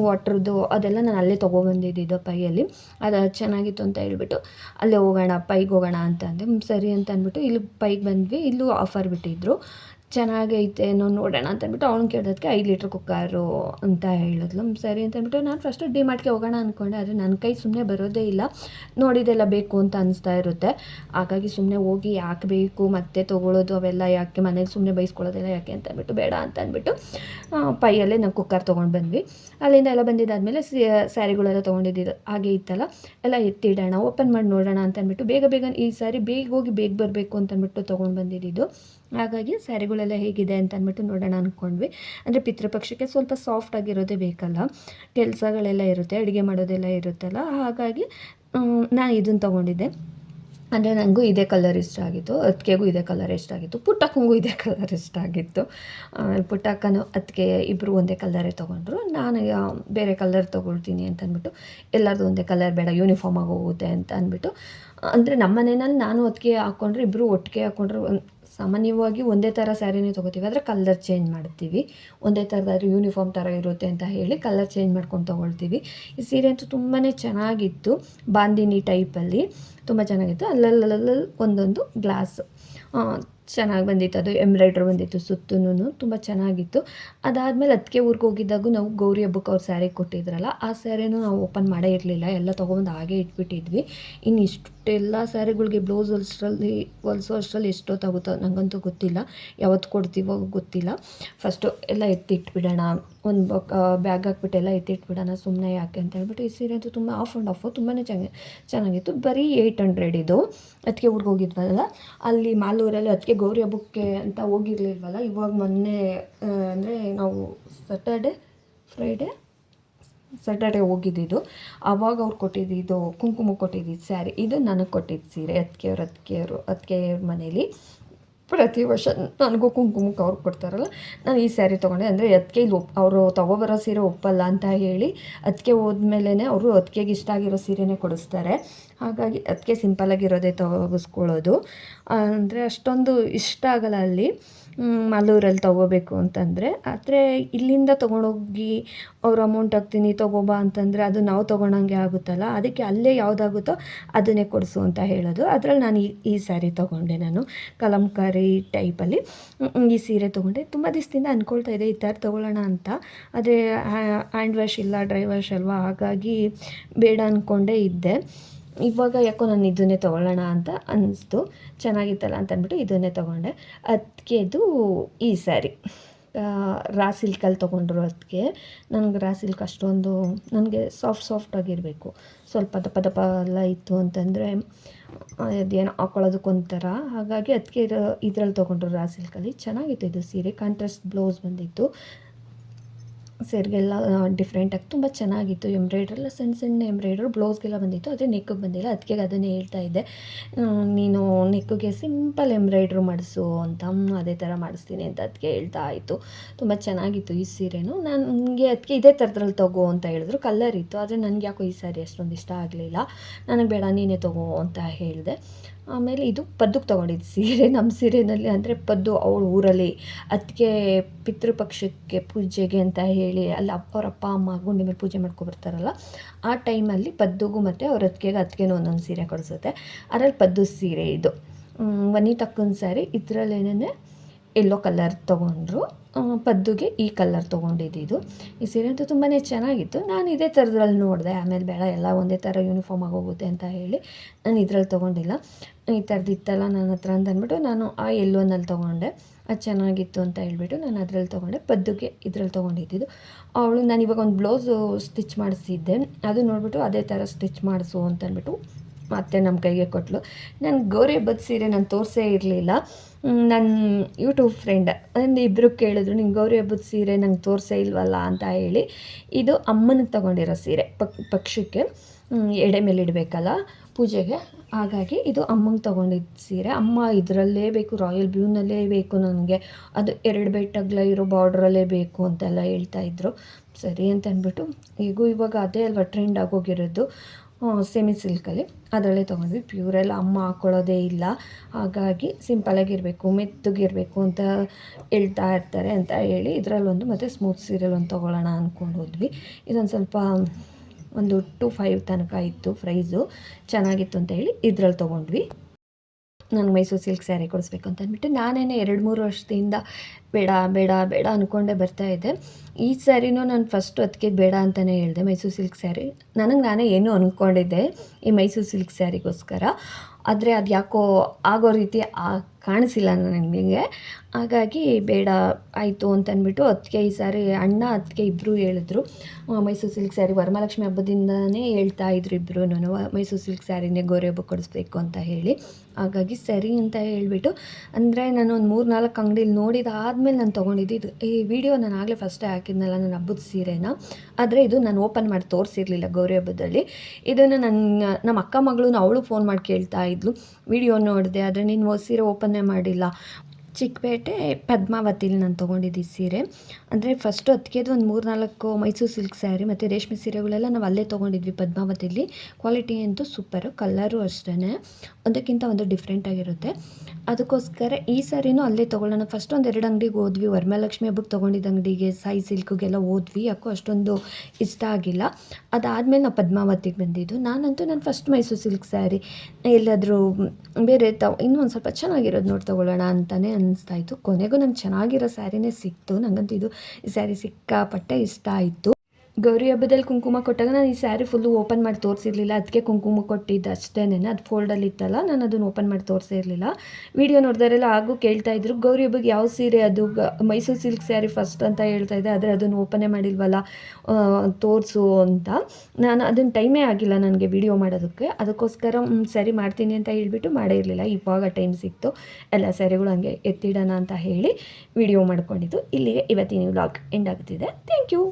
Speaker 1: ವಾಟ್ರದ್ದು ಅದೆಲ್ಲ ನಾನು ಅಲ್ಲೇ ತೊಗೊಬಂದಿದ್ದು ಪೈಯಲ್ಲಿ. ಅದು ಚೆನ್ನಾಗಿತ್ತು ಅಂತ ಹೇಳ್ಬಿಟ್ಟು ಅಲ್ಲೇ ಹೋಗೋಣ, ಪೈಗೆ ಹೋಗೋಣ ಅಂತ ಅಂದೆ. ಸರಿ ಅಂತ ಅಂದ್ಬಿಟ್ಟು ಇಲ್ಲಿ ಪೈಗೆ ಬಂದ್ವಿ. ಇಲ್ಲೂ ಆಫರ್ ಬಿಟ್ಟಿದ್ರು. ಚೆನ್ನಾಗೈತೆ ಏನೋ ನೋಡೋಣ ಅಂತ ಅಂದ್ಬಿಟ್ಟು ಅವ್ನು ಕೇಳೋದಕ್ಕೆ ಐದು ಲೀಟ್ರ್ ಕುಕ್ಕರು ಅಂತ ಹೇಳಿದ್ಲು. ಸರಿ ಅಂತ ಅಂದ್ಬಿಟ್ಟು ನಾನು ಫಸ್ಟು ಡಿ ಮಾರ್ಟ್ಗೆ ಹೋಗೋಣ ಅಂದ್ಕೊಂಡೆ ಆದರೆ ನನ್ನ ಕೈ ಸುಮ್ಮನೆ ಬರೋದೇ ಇಲ್ಲ. ನೋಡಿದೆಲ್ಲ ಬೇಕು ಅಂತ ಅನಿಸ್ತಾ ಇರುತ್ತೆ. ಹಾಗಾಗಿ ಸುಮ್ಮನೆ ಹೋಗಿ ಯಾಕೆ ಬೇಕು ಮತ್ತೆ ತೊಗೊಳೋದು ಅವೆಲ್ಲ ಯಾಕೆ, ಮನೇಲಿ ಸುಮ್ಮನೆ ಬೈಸ್ಕೊಳ್ಳೋದೆಲ್ಲ ಯಾಕೆ ಅಂತ ಅಂದ್ಬಿಟ್ಟು ಬೇಡ ಅಂತ ಅಂದ್ಬಿಟ್ಟು ಪೈಯಲ್ಲೇ ನಾವು ಕುಕ್ಕರ್ ತೊಗೊಂಡು ಬಂದ್ವಿ. ಅಲ್ಲಿಂದ ಎಲ್ಲ ಬಂದಿದ್ದಾದಮೇಲೆ ಸ್ಯಾರಿಗಳೆಲ್ಲ ತೊಗೊಂಡಿದ್ದು ಹಾಗೆ ಇತ್ತಲ್ಲ. ಎಲ್ಲ ಎತ್ತಿಡೋಣ, ಓಪನ್ ಮಾಡಿ ನೋಡೋಣ ಅಂತ ಅಂದ್ಬಿಟ್ಟು ಬೇಗ ಬೇಗ ಈ ಸಾರಿ ಬೇಗ ಹೋಗಿ ಬೇಗ ಬರಬೇಕು ಅಂತ ಅಂದ್ಬಿಟ್ಟು ತೊಗೊಂಡು ಬಂದಿದ್ದು ಹಾಗಾಗಿ ಸ್ಯಾರಿಗಳೆಲ್ಲ ಹೇಗಿದೆ ಅಂತ ಅಂದ್ಬಿಟ್ಟು ನೋಡೋಣ ಅಂದ್ಕೊಂಡ್ವಿ ಅಂದರೆ ಪಿತೃಪಕ್ಷಕ್ಕೆ ಸ್ವಲ್ಪ ಸಾಫ್ಟ್ ಆಗಿರೋದೇ ಬೇಕಲ್ಲ. ಕೆಲಸಗಳೆಲ್ಲ ಇರುತ್ತೆ, ಅಡುಗೆ ಮಾಡೋದೆಲ್ಲ ಇರುತ್ತಲ್ಲ. ಹಾಗಾಗಿ ನಾನು ಇದನ್ನು ತೊಗೊಂಡಿದ್ದೆ. ಅಂದರೆ ನನಗೂ ಇದೇ ಕಲರ್ ಇಷ್ಟ ಆಗಿತ್ತು. ಅತ್ತಿಗೆಗೂ ಇದೇ ಕಲರ್ ಇಷ್ಟ ಆಗಿತ್ತು. ಪುಟ್ಟಕ್ಕಂಗೂ ಇದೇ ಕಲರ್ ಇಷ್ಟ ಆಗಿತ್ತು. ಪುಟ್ಟಕ್ಕನು ಅತ್ತಿಗೆ ಇಬ್ಬರು ಒಂದೇ ಕಲರೇ ತೊಗೊಂಡ್ರು. ನಾನು ಬೇರೆ ಕಲರ್ ತೊಗೊಳ್ತೀನಿ ಅಂತ ಅಂದ್ಬಿಟ್ಟು, ಎಲ್ಲರದು ಒಂದೇ ಕಲರ್ ಬೇಡ ಯೂನಿಫಾರ್ಮ್ ಆಗಿ ಹೋಗುತ್ತೆ ಅಂತ ಅಂದ್ಬಿಟ್ಟು. ಅಂದರೆ ನಮ್ಮ ಮನೆಯಲ್ಲಿ ನಾನು ಅದಕ್ಕೆ ಹಾಕ್ಕೊಂಡ್ರೆ ಇಬ್ಬರು ಒಟ್ಟಿಗೆ ಹಾಕ್ಕೊಂಡ್ರೆ ಸಾಮಾನ್ಯವಾಗಿ ಒಂದೇ ಥರ ಸ್ಯಾರಿನೇ ತೊಗೋತೀವಿ, ಆದರೆ ಕಲರ್ ಚೇಂಜ್ ಮಾಡ್ತೀವಿ. ಒಂದೇ ಥರದಾದ್ರೂ ಯೂನಿಫಾರ್ಮ್ ಥರ ಇರುತ್ತೆ ಅಂತ ಹೇಳಿ ಕಲರ್ ಚೇಂಜ್ ಮಾಡ್ಕೊಂಡು ತೊಗೊಳ್ತೀವಿ. ಈ ಸೀರೆ ಅಂತೂ ತುಂಬಾ ಚೆನ್ನಾಗಿತ್ತು, ಬಾಂದಿನಿ ಟೈಪಲ್ಲಿ ತುಂಬ ಚೆನ್ನಾಗಿತ್ತು. ಅಲ್ಲಲ್ಲಲ್ಲಿ ಒಂದೊಂದು ಗ್ಲಾಸ್ ಚೆನ್ನಾಗಿ ಬಂದಿತ್ತು. ಅದು ಎಂಬ್ರಾಯ್ಡ್ರ್ ಬಂದಿತ್ತು ಸುತ್ತೂ ತುಂಬ ಚೆನ್ನಾಗಿತ್ತು. ಅದಾದಮೇಲೆ ಅದಕ್ಕೆ ಊರಿಗೆ ಹೋಗಿದ್ದಾಗೂ ನಾವು ಗೌರಿ ಹಬ್ಬಕ್ಕೆ ಅವ್ರು ಸ್ಯಾರಿ ಕೊಟ್ಟಿದ್ರಲ್ಲ, ಆ ಸ್ಯಾರಿನೂ ನಾವು ಓಪನ್ ಮಾಡೇ ಇರಲಿಲ್ಲ. ಎಲ್ಲ ತೊಗೊಬಂದು ಹಾಗೆ ಇಟ್ಬಿಟ್ಟಿದ್ವಿ. ಇನ್ನು ಇಷ್ಟೆಲ್ಲ ಸ್ಯಾರಿಗಳಿಗೆ ಬ್ಲೌಸ್ ಹೊಲ್ಸೋದ್ರಲ್ಲಿ ಹೊಲ್ಸೋ ಅಷ್ಟರಲ್ಲಿ ಎಷ್ಟೊತ್ತಾಗುತ್ತೋ ನನಗಂತೂ ಗೊತ್ತಿಲ್ಲ. ಯಾವತ್ತು ಕೊಡ್ತೀವೋ ಗೊತ್ತಿಲ್ಲ. ಫಸ್ಟು ಎಲ್ಲ ಎತ್ತಿಟ್ಬಿಡೋಣ. ಒಂದು ಬ್ಯಾಗ್ ಹಾಕ್ಬಿಟ್ಟು ಎಲ್ಲ ಎತ್ತಿಟ್ಬಿಡೋಣ ಸುಮ್ಮನೆ ಯಾಕೆ ಅಂತ ಹೇಳ್ಬಿಟ್ಟು ಈ ಸೀರೆ ಅಂತೂ ತುಂಬ ಆಫ್ ಆ್ಯಂಡ್ ಆಫು ತುಂಬಾ ಚೆನ್ನಾಗಿ, ಚೆನ್ನಾಗಿತ್ತು. ಬರೀ ಏಯ್ಟ್ ಹಂಡ್ರೆಡ್ ಇದು. ಅದಕ್ಕೆ ಊರಿಗೆ ಹೋಗಿದ್ವಲ್ಲ, ಅಲ್ಲಿ ಮಾಲೂರಲ್ಲಿ ಅದಕ್ಕೆ ಗೌರಿ ಹಬ್ಬಕ್ಕೆ ಅಂತ ಹೋಗಿರ್ಲಿಲ್ವಲ್ಲ? ಇವಾಗ ಮೊನ್ನೆ ಅಂದರೆ ನಾವು ಸಟರ್ಡೆ ಫ್ರೈಡೇ ಸ್ಯಾಟರ್ಡೆ ಹೋಗಿದ್ದಿದ್ದು ಆವಾಗ ಅವ್ರು ಕೊಟ್ಟಿದ್ದಿದ್ದು ಕುಂಕುಮ ಕೊಟ್ಟಿದ್ದಿದ್ದು ಸ್ಯಾರಿ ಇದು ನನಗೆ ಕೊಟ್ಟಿದ್ದು ಸೀರೆ, ಅತ್ತಿಗೆಯವ್ರು, ಅತ್ತಿಗೆಯವರು, ಅತ್ತಿಗೆಯವ್ರ ಮನೇಲಿ. ಪ್ರತಿ ವರ್ಷ ನನಗೂ ಕುಂಕುಮಕ್ಕೆ ಅವ್ರು ಕೊಡ್ತಾರಲ್ಲ, ನಾನು ಈ ಸ್ಯಾರಿ ತೊಗೊಂಡೆ. ಅಂದರೆ ಅದಕ್ಕೆ ಇಲ್ಲಿ ಒಪ್, ಅವರು ತೊಗೊಬರೋ ಸೀರೆ ಒಪ್ಪಲ್ಲ ಅಂತ ಹೇಳಿ ಅದಕ್ಕೆ ಹೋದ್ಮೇಲೆ ಅವರು ಅದಕ್ಕೆಗೆ ಇಷ್ಟ ಆಗಿರೋ ಸೀರೆನೇ ಕೊಡಿಸ್ತಾರೆ. ಹಾಗಾಗಿ ಅದಕ್ಕೆ ಸಿಂಪಲಾಗಿರೋದೇ ತೊಗಿಸ್ಕೊಳ್ಳೋದು. ಅಂದರೆ ಅಷ್ಟೊಂದು ಇಷ್ಟ ಆಗಲ್ಲ ಅಲ್ಲಿ. ಮಾಲೂರಲ್ಲಿ ತೊಗೋಬೇಕು ಅಂತಂದರೆ. ಆದರೆ ಇಲ್ಲಿಂದ ತೊಗೊಂಡೋಗಿ ಅವ್ರು ಅಮೌಂಟ್ ಹಾಕ್ತೀನಿ, ತೊಗೋಬಾ ಅಂತಂದರೆ ಅದು ನಾವು ತೊಗೊಳಂಗೆ ಆಗುತ್ತಲ್ಲ, ಅದಕ್ಕೆ ಅಲ್ಲೇ ಯಾವುದಾಗುತ್ತೋ ಅದನ್ನೇ ಕೊಡಿಸು ಅಂತ ಹೇಳೋದು. ಅದರಲ್ಲಿ ನಾನು ಈ ಈ ಸ್ಯಾರಿ ತೊಗೊಂಡೆ ನಾನು, ಕಲಂಕಾರಿ ಟೈಪಲ್ಲಿ ಈ ಸೀರೆ ತೊಗೊಂಡೆ. ತುಂಬ ದಿವಸದಿಂದ ಅಂದ್ಕೊಳ್ತಾ ಇದೆ, ಈ ಥರ ತೊಗೊಳ್ಳೋಣ ಅಂತ. ಆದರೆ ಹ್ಯಾಂಡ್ ವಾಶ್ ಇಲ್ಲ ಡ್ರೈ ವಾಶ್ ಅಲ್ವಾ? ಹಾಗಾಗಿ ಬೇಡ ಅಂದ್ಕೊಂಡೇ ಇದ್ದೆ. ಇವಾಗ ಯಾಕೋ ನಾನು ಇದನ್ನೇ ತೊಗೊಳ್ಳೋಣ ಅಂತ ಅನ್ನಿಸ್ತು ಚೆನ್ನಾಗಿತ್ತಲ್ಲ ಅಂತ ಅಂದ್ಬಿಟ್ಟು ಇದನ್ನೇ ತೊಗೊಂಡೆ. ಅದಕ್ಕೆದು ಈ ಸ್ಯಾರಿ. ರಾ ಸಿಲ್ಕಲ್ಲಿ ತೊಗೊಂಡ್ರು ಅದಕ್ಕೆ ನನಗೆ ರಾ ಸಿಲ್ಕ್ ಅಷ್ಟೊಂದು, ನನಗೆ ಸಾಫ್ಟ್ ಸಾಫ್ಟ್ ಆಗಿರಬೇಕು. ಸ್ವಲ್ಪ ದಪ್ಪ ದಪ್ಪ ಎಲ್ಲ ಇತ್ತು ಅಂತಂದರೆ ಅದೇನೋ ಹಾಕೊಳ್ಳೋದಕ್ಕೊಂಥರ ಹಾಗಾಗಿ ಅದಕ್ಕೆ ಇದ್ರಲ್ಲಿ ತೊಗೊಂಡ್ರು ರಾ ಸಿಲ್ಕಲ್ಲಿ ಚೆನ್ನಾಗಿತ್ತು ಇದು ಸೀರೆ. ಕಾಂಟ್ರಾಸ್ಟ್ ಬ್ಲೌಸ್ ಬಂದಿತ್ತು. ಸೆರ್ಗೆಲ್ಲ ಡಿಫ್ರೆಂಟಾಗಿ ತುಂಬ ಚೆನ್ನಾಗಿತ್ತು. ಎಂಬ್ರಾಯ್ಡ್ರೆಲ್ಲ ಸಣ್ಣ ಸಣ್ಣ ಎಂಬ್ರಾಯ್ಡ್ರು ಬ್ಲೌಸ್ಗೆಲ್ಲ ಬಂದಿತ್ತು. ಆದರೆ ನೆಕ್ಕಿಗೆ ಬಂದಿಲ್ಲ. ಅದಕ್ಕೆ ಅದನ್ನೇ ಹೇಳ್ತಾ ಇದ್ದೆ. ನೀನು ನೆಕ್ಕಿಗೆ ಸಿಂಪಲ್ ಎಂಬ್ರಾಯ್ಡ್ರು ಮಾಡಿಸು ಅಂತ. ಅದೇ ಥರ ಮಾಡಿಸ್ತೀನಿ ಅಂತ ಅದಕ್ಕೆ ಹೇಳ್ತಾ ಆಯಿತು ತುಂಬ ಚೆನ್ನಾಗಿತ್ತು ಈ ಸೀರೆನೂ. ನಾನು ನನಗೆ ಅದಕ್ಕೆ ಇದೇ ಥರದ್ರಲ್ಲಿ ತಗೋ ಅಂತ ಹೇಳಿದ್ರು. ಕಲರ್ ಇತ್ತು. ಆದರೆ ನನಗೆ ಯಾಕೋ ಈ ಸ್ಯಾರಿ ಅಷ್ಟೊಂದು ಇಷ್ಟ ಆಗಲಿಲ್ಲ. ನನಗೆ ಬೇಡ, ನೀನೇ ತಗೋ ಅಂತ ಹೇಳಿದೆ. ಆಮೇಲೆ ಇದು ಪದ್ದಕ್ಕೆ ತೊಗೊಂಡಿದ್ದು ಸೀರೆ. <laughs> ನಮ್ಮ ಸೀರೆಯಲ್ಲಿ ಅಂದರೆ ಪದ್ದು ಅವಳ ಊರಲ್ಲಿ ಅದಕ್ಕೆ ಪಿತೃಪಕ್ಷಕ್ಕೆ ಪೂಜೆಗೆ ಅಂತ ಹೇಳಿ ಅಲ್ಲಿ ಅವ್ರ ಅಪ್ಪ, ಅಮ್ಮ ಗುಂಡಿ ಮೇಲೆ ಪೂಜೆ ಮಾಡ್ಕೊಬರ್ತಾರಲ್ಲ, ಆ ಟೈಮಲ್ಲಿ ಪದ್ದುಗೂ ಮತ್ತು ಅವ್ರ ಅತ್ತಿಗೆಗೆ ಅತ್ತಿಗೆನೂ ಒಂದೊಂದು ಸೀರೆ ಕೊಡಿಸುತ್ತೆ. ಅದರಲ್ಲಿ ಪದ್ದು ಸೀರೆ ಇದು. ವನಿತಕ್ಕನ ಸ್ಯಾರಿ ಇದರಲ್ಲೇನೇ ಎಲ್ಲೋ ಕಲರ್ ತೊಗೊಂಡ್ರು. ಪದ್ದುಗೆ ಈ ಕಲರ್ ತೊಗೊಂಡಿದ್ದು ಈ ಸೀರೆ ಅಂತೂ ತುಂಬಾ ಚೆನ್ನಾಗಿತ್ತು. ನಾನು ಇದೇ ಥರದ್ರಲ್ಲಿ ನೋಡಿದೆ. ಆಮೇಲೆ ಬೇಡ, ಎಲ್ಲ ಒಂದೇ ಥರ ಯೂನಿಫಾರ್ಮ್ ಆಗೋಗುತ್ತೆ ಅಂತ ಹೇಳಿ ನಾನು ಇದ್ರಲ್ಲಿ ತೊಗೊಂಡಿಲ್ಲ. ಈ ಥರದ್ದು ಇತ್ತಲ್ಲ ನನ್ನ ಹತ್ರ ಅಂತಂದ್ಬಿಟ್ಟು ನಾನು ಆ ಎಲ್ಲೋನಲ್ಲಿ ತೊಗೊಂಡೆ. ಅದು ಚೆನ್ನಾಗಿತ್ತು ಅಂತ ಹೇಳಿಬಿಟ್ಟು ನಾನು ಅದ್ರಲ್ಲಿ ತೊಗೊಂಡೆ. ಪದ್ದುಗೆ ಇದ್ರಲ್ಲಿ ತೊಗೊಂಡಿದ್ದು ಅವಳು ನಾನು ಇವಾಗ ಒಂದು ಬ್ಲೌಸು ಸ್ಟಿಚ್ ಮಾಡಿಸಿದ್ದೆ. ಅದು ನೋಡಿಬಿಟ್ಟು ಅದೇ ಥರ ಸ್ಟಿಚ್ ಮಾಡಿಸು ಅಂತ ಅಂದ್ಬಿಟ್ಟು ಮತ್ತೆ ನಮ್ಮ ಕೈಗೆ ಕೊಟ್ಟಳು ನಾನು ಗೌರಿ ಬದ್ ಸೀರೆ ನಾನು ತೋರಿಸೇ ಇರಲಿಲ್ಲ. ನನ್ನ ಯೂಟ್ಯೂಬ್ ಫ್ರೆಂಡ್ ಒಂದು ಇಬ್ಬರು ಕೇಳಿದ್ರು, ನಿಂಗೆ ಗೌರಿ ಹಬ್ಬದ ಸೀರೆ ನಂಗೆ ತೋರಿಸೇ ಇಲ್ವಲ್ಲ? ಅಂತ ಹೇಳಿ, ಇದು ಅಮ್ಮನಿಗೆ ತೊಗೊಂಡಿರೋ ಸೀರೆ, ಪಕ್, ಪಕ್ಷಕ್ಕೆ ಎಡೆ ಮೇಲೆ ಇಡಬೇಕಲ್ಲ ಪೂಜೆಗೆ. ಹಾಗಾಗಿ ಇದು ಅಮ್ಮಂಗೆ ತೊಗೊಂಡಿದ್ದ ಸೀರೆ. ಅಮ್ಮ ಇದರಲ್ಲೇ ಬೇಕು, ರಾಯಲ್ ಬ್ಲೂನಲ್ಲೇ ಬೇಕು ನನಗೆ. ಅದು ಎರಡು ಬೆಟ್ಟಗ್ಲ ಇರೋ ಬಾರ್ಡ್ರಲ್ಲೇ ಬೇಕು ಅಂತೆಲ್ಲ ಹೇಳ್ತಾ ಇದ್ರು. ಸರಿ ಅಂತ ಅಂದ್ಬಿಟ್ಟು ಈಗೂ ಇವಾಗ ಅದೇ ಅಲ್ವಾ ಟ್ರೆಂಡ್ ಆಗೋಗಿರೋದು ಸೆಮಿ ಸಿಲ್ಕಲ್ಲಿ ಅದರಲ್ಲೇ ತೊಗೊಂಡ್ವಿ. ಪ್ಯೂರೆಲ್ಲ ಅಮ್ಮ ಹಾಕ್ಕೊಳ್ಳೋದೇ ಇಲ್ಲ. ಹಾಗಾಗಿ ಸಿಂಪಲಾಗಿರಬೇಕು ಮೆತ್ತಗಿರಬೇಕು ಅಂತ ಹೇಳ್ತಾ ಇರ್ತಾರೆ ಅಂತ ಹೇಳಿ ಇದರಲ್ಲೊಂದು ಮತ್ತು ಸ್ಮೂತ್ ಸೀರೆಲ್ ಒಂದು ತೊಗೊಳ್ಳೋಣ ಅಂದ್ಕೊಂಡು ಹೋದ್ವಿ. ಇದೊಂದು ಸ್ವಲ್ಪ ಒಂದು ಟು ಫೈವ್ ತನಕ ಇತ್ತು ಪ್ರೈಸು ಚೆನ್ನಾಗಿತ್ತು ಅಂತ ಹೇಳಿ ಇದ್ರಲ್ಲಿ ತೊಗೊಂಡ್ವಿ. ನನಗೆ ಮೈಸೂರು ಸಿಲ್ಕ್ ಸ್ಯಾರಿ ಕೊಡಿಸ್ಬೇಕು ಅಂತ ಅಂದ್ಬಿಟ್ಟು ನಾನೇ ಎರಡು ಮೂರು ವರ್ಷದಿಂದ ಬೇಡ ಬೇಡ ಬೇಡ ಅಂದ್ಕೊಂಡೇ ಬರ್ತಾಯಿದ್ದೆ ಈ ಸ್ಯಾರಿನೂ ನಾನು ಫಸ್ಟ್ ಅದಕ್ಕೆ ಬೇಡ ಅಂತಲೇ ಹೇಳಿದೆ, ಮೈಸೂರು ಸಿಲ್ಕ್ ಸ್ಯಾರಿ. ನನಗೆ ನಾನೇ ಏನೂ ಅಂದ್ಕೊಂಡಿದ್ದೆ ಈ ಮೈಸೂರು ಸಿಲ್ಕ್ ಸ್ಯಾರಿಗೋಸ್ಕರ. ಆದರೆ ಅದು ಯಾಕೋ ಆಗೋ ರೀತಿ ಆ ಕಾಣಿಸಿಲ್ಲ ನನಗೆ. ಹಾಗಾಗಿ ಬೇಡ, ಆಯಿತು ಅಂತಂದ್ಬಿಟ್ಟು ಅದಕ್ಕೆ ಈ ಸಾರಿ ಅಣ್ಣ ಅದಕ್ಕೆ ಇಬ್ಬರು ಹೇಳಿದ್ರು. ಮೈಸೂರು ಸಿಲ್ಕ್ ಸ್ಯಾರಿ ವರಮಹಾಲಕ್ಷ್ಮಿ ಹಬ್ಬದಿಂದನೇ ಹೇಳ್ತಾ ಇದ್ರು ಇಬ್ಬರು ಮೈಸೂರು ಸಿಲ್ಕ್ ಸ್ಯಾರಿನೇ ಗೋರೆ ಹಬ್ಬ ಕೊಡಿಸ್ಬೇಕು ಅಂತ ಹೇಳಿ. ಹಾಗಾಗಿ ಸರಿ ಅಂತ ಹೇಳಿಬಿಟ್ಟು, ಅಂದರೆ ನಾನು ಒಂದು ಮೂರು ನಾಲ್ಕು ಅಂಗಡಿಲಿ ನೋಡಿದಾದ್ಮೇಲೆ ನಾನು ತೊಗೊಂಡಿದ್ದು ಇದು. ಈ ವಿಡಿಯೋ ನಾನು ಆಗಲೇ ಫಸ್ಟೇ ಹಾಕಿದ್ನಲ್ಲ ನನ್ನ ಹಬ್ಬದ ಸೀರೆನ. ಆದರೆ ಇದು ನಾನು ಓಪನ್ ಮಾಡಿ ತೋರಿಸಿರಲಿಲ್ಲ ಗೌರಿ ಹಬ್ಬದಲ್ಲಿ. ಇದನ್ನು ನನ್ನ ನಮ್ಮ ಅಕ್ಕ ಮಗಳು ಅವಳು ಫೋನ್ ಮಾಡಿ ಕೇಳ್ತಾ ಇದ್ಲು. ವಿಡಿಯೋ ನೋಡಿದೆ, ಆದರೆ ನೀನು ಸೀರೆ ಓಪನ್ನೇ ಮಾಡಿಲ್ಲ. ಚಿಕ್ಕಪೇಟೆ ಪದ್ಮಾವತಿಲಿ ನಾನು ತೊಗೊಂಡಿದ್ದು ಸೀರೆ. ಅಂದರೆ ಫಸ್ಟು ಅದಕ್ಕೆದು ಒಂದು ಮೂರು ನಾಲ್ಕು ಮೈಸೂರು ಸಿಲ್ಕ್ ಸ್ಯಾರಿ ಮತ್ತು ರೇಷ್ಮೆ ಸೀರೆಗಳೆಲ್ಲ ನಾವು ಅಲ್ಲೇ ತೊಗೊಂಡಿದ್ವಿ ಪದ್ಮಾವತಿಲಿ. ಕ್ವಾಲಿಟಿ ಅಂತೂ ಸೂಪರು ಕಲ್ಲರು ಅಷ್ಟೇ ಒಂದಕ್ಕಿಂತ ಒಂದು ಡಿಫ್ರೆಂಟಾಗಿರುತ್ತೆ ಅದಕ್ಕೋಸ್ಕರ ಈ ಸಾರಿನೂ ಅಲ್ಲೇ ತೊಗೊಳ್ಳೋಣ. ಫಸ್ಟ್ ಒಂದು ಎರಡು ಅಂಗಡಿಗೆ ಹೋದ್ವಿ. ವರಮಹಾಲಕ್ಷ್ಮಿ ಹಬ್ಬಕ್ಕೆ ತೊಗೊಂಡಿದ್ದ ಅಂಗಡಿಗೆ ಸಾಯಿ ಸಿಲ್ಕ್ಗೆಲ್ಲ ಹೋದ್ವಿ. ಯಾಕೋ ಅಷ್ಟೊಂದು ಇಷ್ಟ ಆಗಿಲ್ಲ. ಅದಾದಮೇಲೆ ನಾವು ಪದ್ಮಾವತಿಗೆ ಬಂದಿದ್ದು. ನಾನಂತೂ ನಾನು ಫಸ್ಟ್ ಮೈಸೂರು ಸಿಲ್ಕ್ ಸ್ಯಾರಿ ಎಲ್ಲಾದರೂ ಬೇರೆ ತ ಇನ್ನೂ ಒಂದು ಸ್ವಲ್ಪ ಚೆನ್ನಾಗಿರೋದು ನೋಡಿ ತೊಗೊಳ್ಳೋಣ ಅಂತಲೇ ಅನ್ನಿಸ್ತಾ ಇತ್ತು. ಕೊನೆಗೂ ನಂಗೆ ಚೆನ್ನಾಗಿರೋ ಸ್ಯಾರಿನೇ ಸಿಕ್ತು. ನನಗಂತೂ ಇದು ಈ ಸ್ಯಾರಿ ಸಿಕ್ಕಾಪಟ್ಟೆ ಇಷ್ಟ ಆಯಿತು. ಗೌರಿ ಹಬ್ಬದಲ್ಲಿ ಕುಂಕುಮ ಕೊಟ್ಟಾಗ ನಾನು ಈ ಸ್ಯಾರಿ ಫುಲ್ಲು ಓಪನ್ ಮಾಡಿ ತೋರಿಸಿರ್ಲಿಲ್ಲ. ಅದಕ್ಕೆ ಕುಂಕುಮ ಕೊಟ್ಟಿದ್ದು ಅಷ್ಟೇನೆ ಅದು ಫೋಲ್ಡಲ್ಲಿ ಇತ್ತಲ್ಲ, ನಾನು ಅದನ್ನು ಓಪನ್ ಮಾಡಿ ತೋರಿಸಿರಲಿಲ್ಲ. ವಿಡಿಯೋ ನೋಡಿದಾರೆಲ್ಲ ಹಾಗೂ ಕೇಳ್ತಾ ಇದ್ರು, ಗೌರಿ ಹಬ್ಬಕ್ಕೆ ಯಾವ ಸೀರೆ ಅದು ಮೈಸೂರು ಸಿಲ್ಕ್ ಸ್ಯಾರಿ ಫಸ್ಟ್ ಅಂತ ಹೇಳ್ತಾ ಇದ್ದೆ, ಆದರೆ ಅದನ್ನು ಓಪನೇ ಮಾಡಿಲ್ವಲ್ಲ ತೋರಿಸು ಅಂತ. ನಾನು ಅದನ್ನು ಟೈಮೇ ಆಗಿಲ್ಲ ನನಗೆ ವಿಡಿಯೋ ಮಾಡೋದಕ್ಕೆ. ಅದಕ್ಕೋಸ್ಕರ ಸರಿ ಮಾಡ್ತೀನಿ ಅಂತ ಹೇಳಿಬಿಟ್ಟು ಮಾಡೇ ಇರಲಿಲ್ಲ ಇವಾಗ ಟೈಮ್ ಸಿಕ್ತು. ಎಲ್ಲ ಸ್ಯಾರಿಗಳು ಹಂಗೆ ಎತ್ತಿಡೋಣ ಅಂತ ಹೇಳಿ ವಿಡಿಯೋ ಮಾಡ್ಕೊಂಡಿದ್ದು. ಇಲ್ಲಿಗೆ ಇವತ್ತಿನ ವ್ಲಾಗ್ ಎಂಡ್ ಆಗ್ತಿದೆ. Thank you